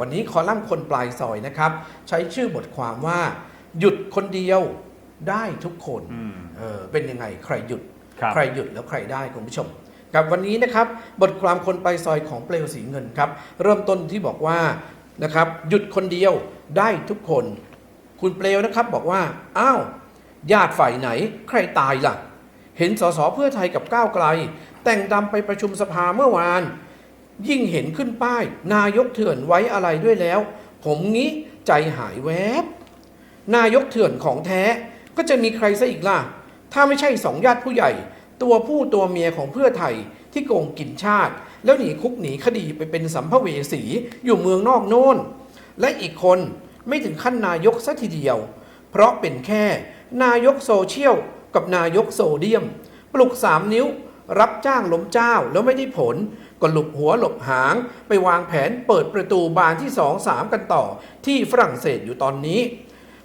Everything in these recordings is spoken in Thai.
วันนี้คอลัมน์คนปลายซอยนะครับ ใช้ชื่อบทความว่า หยุดคนเดียวได้ทุกคนอืมเออเป็นยังไงใครหยุดครับใครหยุดแล้วใครได้คุณผู้ชมกับวันนี้นะครับบทความคนปลายซอยของเปลวสีเงินครับ เริ่มต้นที่บอกว่านะครับ หยุดคนเดียวได้ทุกคน คุณเปลวนะครับบอกว่าอ้าวญาติฝ่ายไหน ใครตายล่ะ เห็นสสเพื่อไทยกับก้าวไกล แต่งดำไปประชุมสภาเมื่อวาน ยิ่งเห็นขึ้นป้าย นายกเถื่อนไว้อะไรด้วยแล้ว ผมงี้ใจหายแวบ นายกเถื่อนของแท้ก็จะมีใครซะอีกล่ะ ถ้าไม่ใช่สองญาติผู้ใหญ่ ตัวผู้ตัวเมียของเพื่อไทยที่โกงกินชาติ แล้วหนีคุกหนีคดีไปเป็นสัมภเวสีอยู่เมืองนอกโน่น และอีกคนไม่ถึงขั้นนายกซะทีเดียว เพราะเป็นแค่ นายกโซเชียลกับนายกโซเดียม ปลุกสามนิ้ว รับจ้างล้มเจ้าแล้วไม่ได้ผล ก็หลบหัวหลบหาง ไปวางแผนเปิดประตูบานที่สองสามกันต่อ ที่ฝรั่งเศสอยู่ตอนนี้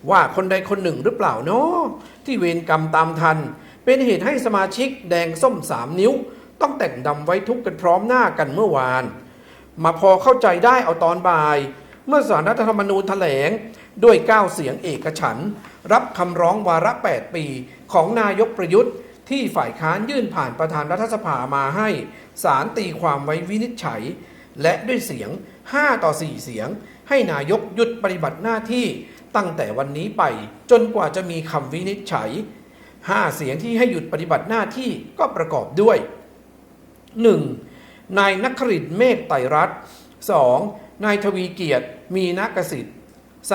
ว่าคนใดคนหนึ่งหรือเปล่าเนาะที่เวรกรรมตามทัน เป็นเหตุให้สมาชิกแดงส้มสามนิ้ว ต้องแต่งดำไว้ทุกข์กันพร้อมหน้ากันเมื่อวาน มาพอเข้าใจได้เอาตอนบ่าย เมื่อสารรัฐธรรมนูญแถลงด้วย9เสียงเอกฉันรับคำร้องวาระ 8 ปีของนายกประยุทธ์ ที่ฝ่ายค้านยื่นผ่านประธานรัฐสภามาให้สารตีความไว้วินิจฉัย และด้วยเสียง 5 ต่อ 4 เสียง ให้นายกหยุดปฏิบัติหน้าที่ตั้งแต่วันนี้ไปจนกว่าจะมีคำวินิจฉัย 5 เสียงที่ให้หยุดปฏิบัติหน้าที่ก็ประกอบด้วย 1. นายนักครินทร์เมฆไตรรัตน์ 2. นายทวีเกียรติ มีนักสิทธิ์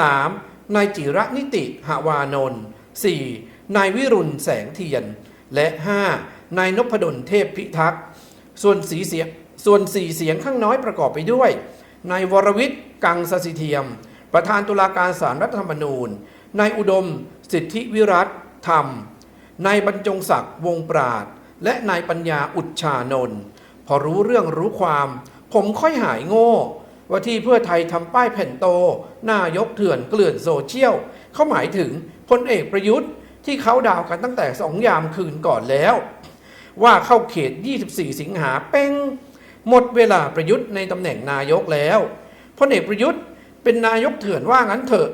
3. นายจิระนิติหาวานนท์ 4. นายวิรุณแสงเทียน และ 5. นายนพดลเทพพิทักษ์ส่วนสีเสียงส่วนสี่เสียงข้างน้อยประกอบไปด้วยนายวรวิทย์กังสสิเทียม ประธานตุลาการศาลรัฐธรรมนูญนายอุดม สิทธิวิรัตธรรมนายบรรจงศักดิ์วงปราด และนายปัญญาอุดชานนท์พอรู้เรื่องรู้ความ ผมค่อยหายโง่ ว่าที่เพื่อไทยทำป้ายแผ่นโตนายกเถื่อนเกลื่อนโซเชียลเขาหมายถึงพลเอกประยุทธ์ ที่เขาดาวกันตั้งแต่สองยามคืนก่อนแล้ว ว่าเข้าเขต 24 สิงหาเป้งหมดเวลาประยุทธ์ในตำแหน่งนายกแล้วพลเอกประยุทธ์เป็นนายกเถื่อนว่างั้นเถอะ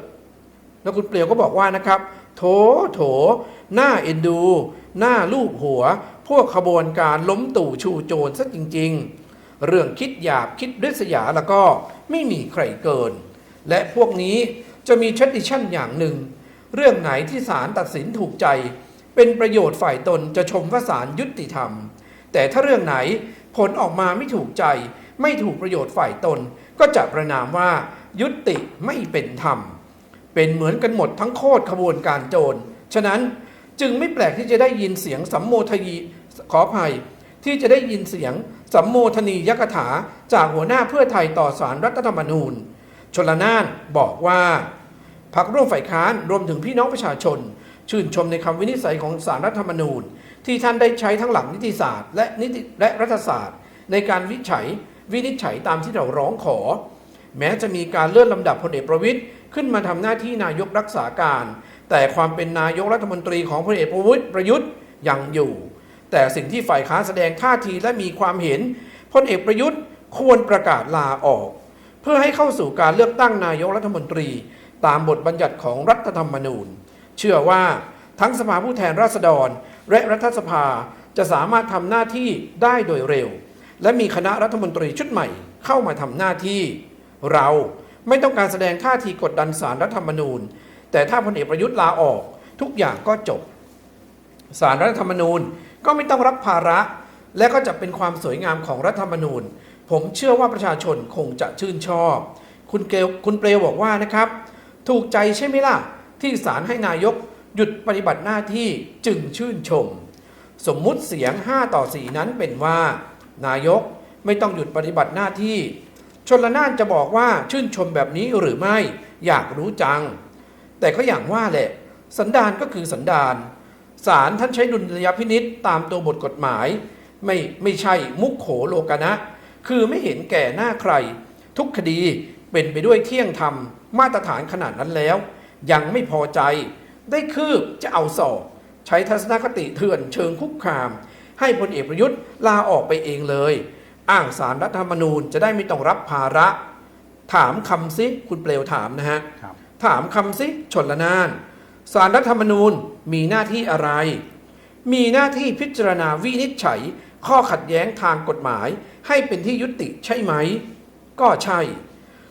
แล้วคุณเปลียวก็บอกว่านะครับ โถโถ หน้าเอ็นดู หน้าลูบหัว พวกขบวนการล้มตู่ชูโจรซะจริง ๆ เรื่องคิดหยาบคิดริษยาแล้วก็ไม่มีใครเกิน และพวกนี้จะมีชัดดิชั่นอย่างหนึ่ง เรื่องไหนที่ศาลตัดสินถูกใจ เป็นประโยชน์ฝ่ายตนจะชมว่าศาลยุติธรรม แต่ถ้าเรื่องไหนผลออกมาไม่ถูกใจ ไม่ถูกประโยชน์ฝ่ายตน ก็จะประนามว่ายุติไม่เป็นธรรม เป็นเหมือนกันหมดทั้งโคตรขบวนการโจร ฉะนั้นจึงไม่แปลกที่จะได้ยินเสียงสัมโมทยีขออภัยที่จะได้ยินเสียงสัมโมทนียกถาจากหัวหน้าเพื่อไทยต่อสารรัฐธรรมนูญ ชลนานบอกว่า พักร่วมฝ่ายค้านรวมถึงพี่น้องประชาชน ชื่นชมในคำวินิจฉัยของสารรัฐธรรมนูญ ที่ท่านได้ใช้ทั้งหลักนิติศาสตร์ และนิติและรัฐศาสตร์ ในการวิจัยวินิจฉัยตามที่เราร้องขอ แม้จะมีการเลื่อนลำดับพลเอกประวิตยขึ้นมาทำหน้าที่นายกรักษาการ แต่ความเป็นนายกรัฐมนตรีของพลเอกประวิตยประยุทธ์ยังอยู่ แต่สิ่งที่ฝ่ายค้านแสดงท่าทีและมีความเห็นพลเอกประยุทธ์ควรประกาศลาออก เพื่อให้เข้าสู่การเลือกตั้งนายกรัฐมนตรี ตามบทบัญญัติของรัฐธรรมนูญ เชื่อว่าทั้งสภาผู้แทนราษฎร และรัฐสภาจะสามารถทำหน้าที่ได้โดยเร็ว และมีคณะรัฐมนตรีชุดใหม่เข้ามาทำหน้าที่ เราไม่ต้องการแสดงท่าทีกดดันสารรัฐธรรมนูญ แต่ถ้าพลเอกประยุทธ์ลาออกทุกอย่างก็จบสารรัฐธรรมนูญก็ไม่ต้องรับภาระ และก็จะเป็นความสวยงามของรัฐธรรมนูญ ผมเชื่อว่าประชาชนคงจะชื่นชอบ คุณเกลคุณเปลวบอกว่านะครับ ถูกใจใช่ไหมล่ะ ที่ศาลให้นายกหยุดปฏิบัติหน้าที่จึงชื่นชม สมมุติเสียง 5 ต่อ 4 นั้นเป็นว่า นายกไม่ต้องหยุดปฏิบัติหน้าที่ ชนละนานจะบอกว่าชื่นชมแบบนี้หรือไม่อยากรู้จัง แต่ก็อย่างว่าแหละ สันดานก็คือสันดานศาลท่านใช้ดุลยพินิษตามตัวบทกฎหมาย ไม่ไม่ใช่มุกโขโลกนะ คือไม่เห็นแก่หน้าใคร ทุกคดี เป็นไปด้วยเที่ยงธรรมมาตรฐานขนาดนั้นแล้ว ยังไม่พอใจ ได้คืบจะเอาสอบใช้ทัศนคติเถื่อนเชิงคุกคาม ให้พลเอกประยุทธ์ลาออกไปเองเลย อ้างสารรัฐธรรมนูญจะได้ไม่ต้องรับภาระ ถามคำซิคุณเปลวถามนะฮะครับถามคำซิชนละนานสารรัฐธรรมนูญมีหน้าที่อะไร มีหน้าที่พิจารณาวินิจฉัย ข้อขัดแย้งทางกฎหมาย ให้เป็นที่ยุติใช่ไหม ก็ใช่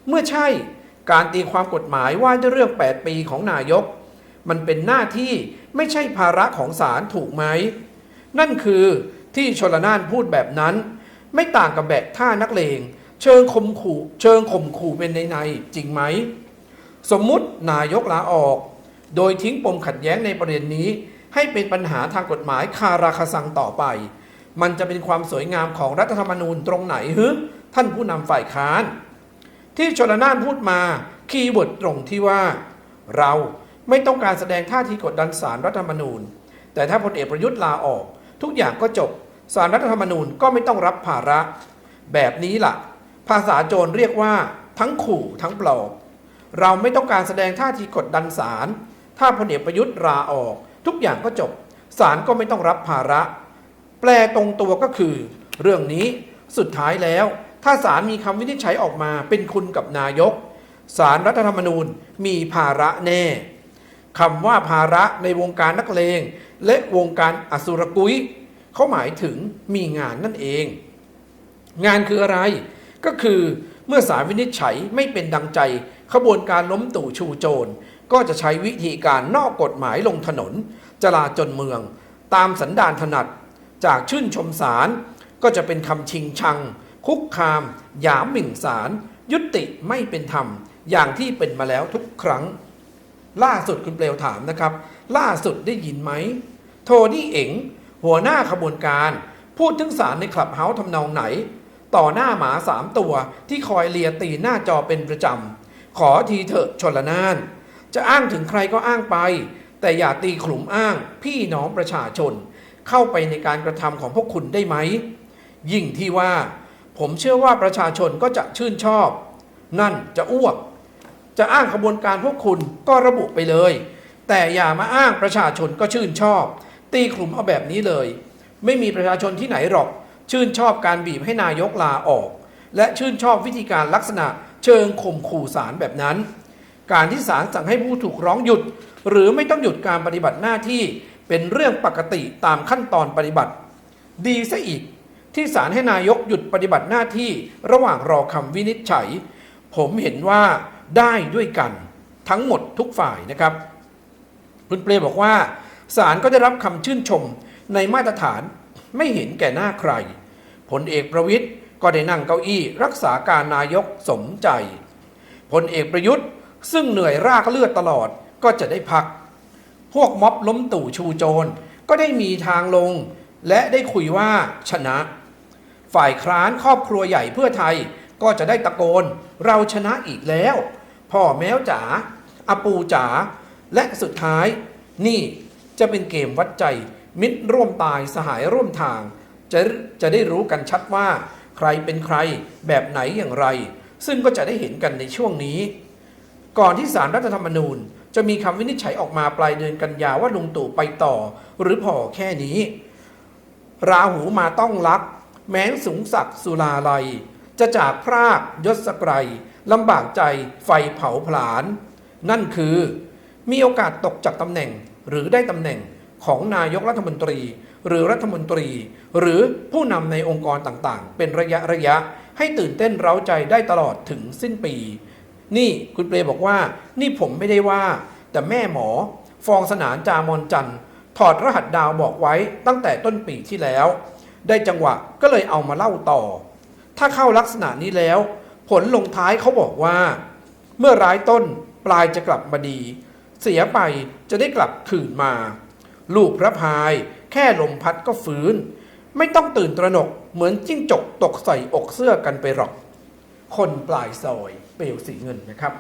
เมื่อใช่การตีความกฎหมายว่าด้วยเรื่อง 8 ปีของนายก มันเป็นหน้าที่ไม่ใช่ภาระของศาลถูกไหม นั่นคือที่ชลนานพูดแบบนั้น ไม่ต่างกับแบะท่านักเลง เชิงข่มขู่เชิงข่มขู่เป็นในในจริงไหม สมมุตินายกลาออก โดยทิ้งปมขัดแย้งในประเด็นนี้ ให้เป็นปัญหาทางกฎหมายคาราคาซังต่อไป มันจะเป็นความสวยงามของรัฐธรรมนูญตรงไหนฮึท่านผู้นำฝ่ายค้าน ที่ชนละนานพูดมาคีย์เวิร์ดตรงที่ว่า เราไม่ต้องการแสดงท่าทีกดดันสารรัฐธรรมนูญ แต่ถ้าพลเอกประยุทธ์ลาออก ทุกอย่างก็จบสารรัฐธรรมนูญก็ไม่ต้องรับภาระ แบบนี้ล่ะ ภาษาโจรเรียกว่า ทั้งขู่ทั้งปลอบเราไม่ต้องการแสดงท่าทีกดดันศาลถ้าพลเอกประยุทธ์ลาออก ทุกอย่างก็จบศาลก็ไม่ต้องรับภาระ แปลตรงตัวก็คือ เรื่องนี้สุดท้ายแล้ว ถ้าศาลมีคำวินิจฉัยออกมาเป็นคุณกับนายกศาลรัฐธรรมนูญมีภาระแน่คำว่าภาระในวงการนักเลงและวงการอสุรกุยเขาหมายถึงมีงานนั่นเอง งานคืออะไร ก็คือเมื่อสารวินิจฉัยไม่เป็นดังใจ ขบวนการล้มตู่ชูโจร ก็จะใช้วิธีการนอกกฎหมายลงถนน จลาจนเมือง ตามสันดานถนัด จากชื่นชมสารก็จะเป็นคำชิงชัง คุกคาม หยามหมิ่นสารยุติไม่เป็นธรรม อย่างที่เป็นมาแล้วทุกครั้ง ล่าสุดคุณเปลวถามนะครับ ล่าสุดได้ยินไหม โทนี่เอ๋งหัวหน้าขบวนการ พูดถึงสารในคลับเฮาส์ทำนองไหน ต่อหน้าหมาสามตัวที่คอยเลียตีหน้าจอเป็นประจำ ขอทีเถอะชนละนาน จะอ้างถึงใครก็อ้างไป แต่อย่าตีขลุ่มอ้าง พี่น้องประชาชน เข้าไปในการกระทำของพวกคุณได้ไหม ยิ่งที่ว่า ผมเชื่อว่าประชาชนก็จะชื่นชอบ นั่นจะอ้วก จะอ้างขบวนการพวกคุณก็ระบุไปเลย แต่อย่ามาอ้างประชาชนก็ชื่นชอบ ตีกลุ่มเอาแบบนี้เลย ไม่มีประชาชนที่ไหนหรอก ชื่นชอบการบีบให้นายกลาออก และชื่นชอบวิธีการลักษณะเชิงข่มขู่ศาลแบบนั้น การที่ศาลสั่งให้ผู้ถูกร้องหยุด หรือไม่ต้องหยุดการปฏิบัติหน้าที่เป็นเรื่องปกติตามขั้นตอนปฏิบัติ ดีซะอีก ที่ศาลให้นายกหยุดปฏิบัติหน้าที่ระหว่างรอคำวินิจฉัย ผมเห็นว่าได้ด้วยกันทั้งหมดทุกฝ่ายนะครับ คุณเปรมบอกว่าศาลก็ได้รับคำชื่นชมในมาตรฐานไม่เห็นแก่หน้าใครผลเอกประวิทย์ก็ได้นั่งเก้าอี้รักษาการนายกสมใจพลเอกประยุทธ์ ซึ่งเหนื่อยรากเลือดตลอดก็จะได้พัก พวกม็อบล้มตู่ชูโจรก็ได้มีทางลง และได้คุยว่าชนะ ฝ่ายค้านครอบครัวใหญ่เพื่อไทยก็จะได้ตะโกน เราชนะอีกแล้ว พ่อแมวจ๋าอาปูจ๋าและสุดท้าย นี่จะเป็นเกมวัดใจ มิตรร่วมตายสหายร่วมทาง จะจะได้รู้กันชัดว่า ใครเป็นใครแบบไหนอย่างไร ซึ่งก็จะได้เห็นกันในช่วงนี้ ก่อนที่สารรัฐธรรมนูญ จะมีคำวินิจฉัยออกมาปลายเดือนกันยาว่าลุงตู่ไปต่อ หรือพอแค่นี้ ราหูมาต้องลัก แม้นสูงศักดิ์สุลาลัย จะจากพรากยศไกรลำบากใจไฟเผาผลาญ นั่นคือ มีโอกาสตกจากตำแหน่งหรือได้ตำแหน่งของนายกรัฐมนตรี หรือรัฐมนตรี หรือผู้นำในองค์กรต่างๆ เป็นระยะระยะ ให้ตื่นเต้นเร้าใจได้ตลอดถึงสิ้นปี นี่คุณเปรบอกว่า นี่ผมไม่ได้ว่า แต่แม่หมอ ฟองสนานจามอนจันทร์ ถอดรหัสดาวบอกไว้ตั้งแต่ต้นปีที่แล้ว ได้จังหวะก็เลยเอามาเล่าต่อ ถ้าเข้าลักษณะนี้แล้ว ผลลงท้ายเขาบอกว่า เมื่อร้ายต้นปลายจะกลับมาดี เสียไปจะได้กลับคืนมา ลูกพระพายแค่ลมพัดก็ฟื้น ไม่ต้องตื่นตระหนกเหมือนจิ้งจกตกใส่อกเสื้อกันไปหรอก คนปลายซอยเปลวสีเงินนะครับ